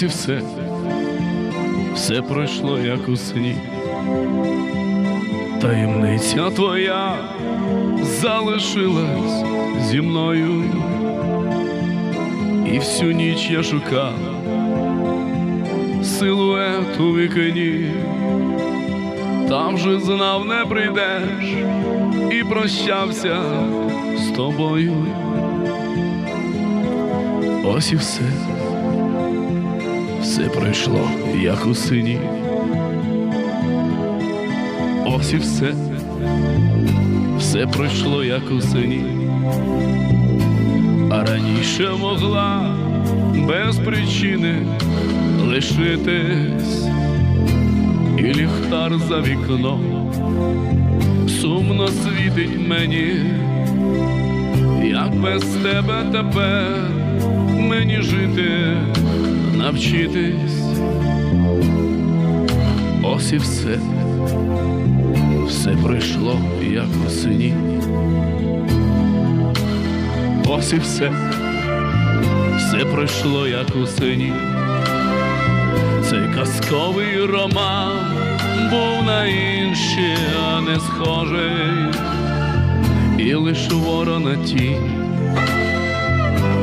Ось і все, все пройшло, як у сні. Таємниця твоя залишилась зі мною, і всю ніч я шукав силует у вікні, там же знав не прийдеш і прощався з тобою. Ось і все, все пройшло, як у сині. Ось і все, все пройшло, як у сині. А раніше могла без причини лишитись, і ліхтар за вікном сумно світить мені, як без тебе тепер мені жити, навчитись. Ось і все, все пройшло, як у сині. Ось і все, все пройшло, як у сині. Цей казковий роман був на інші, а не схожий, і лиш ворона тінь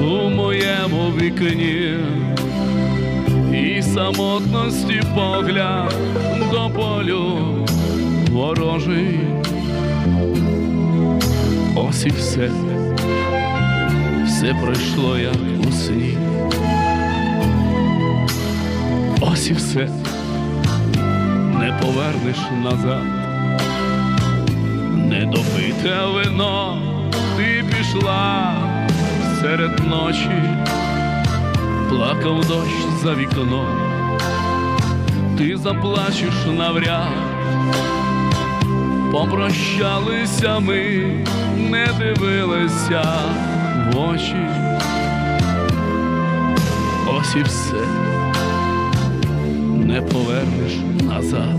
у моєму вікні, самотності погляд до полю ворожий. Ось і все, все пройшло, як у сні. Ось і все, не повернеш назад, не допите вино, ти пішла серед ночі, плакав дощ за вікном, ти заплачеш навряд, попрощалися ми, не дивилися в очі. Ось і все не повернеш назад.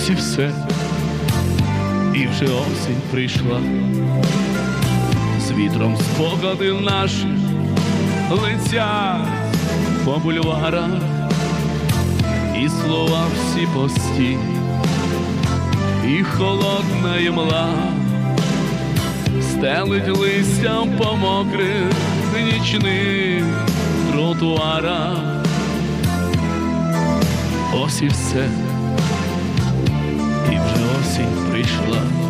Ось і все, і вже осінь прийшла, з вітром спогади наші лиця по бульварах, і слова всі пості, і холодна імла. Стелить листям по мокрих нічних тротуарах. Ось і все і вже осінь прийшла.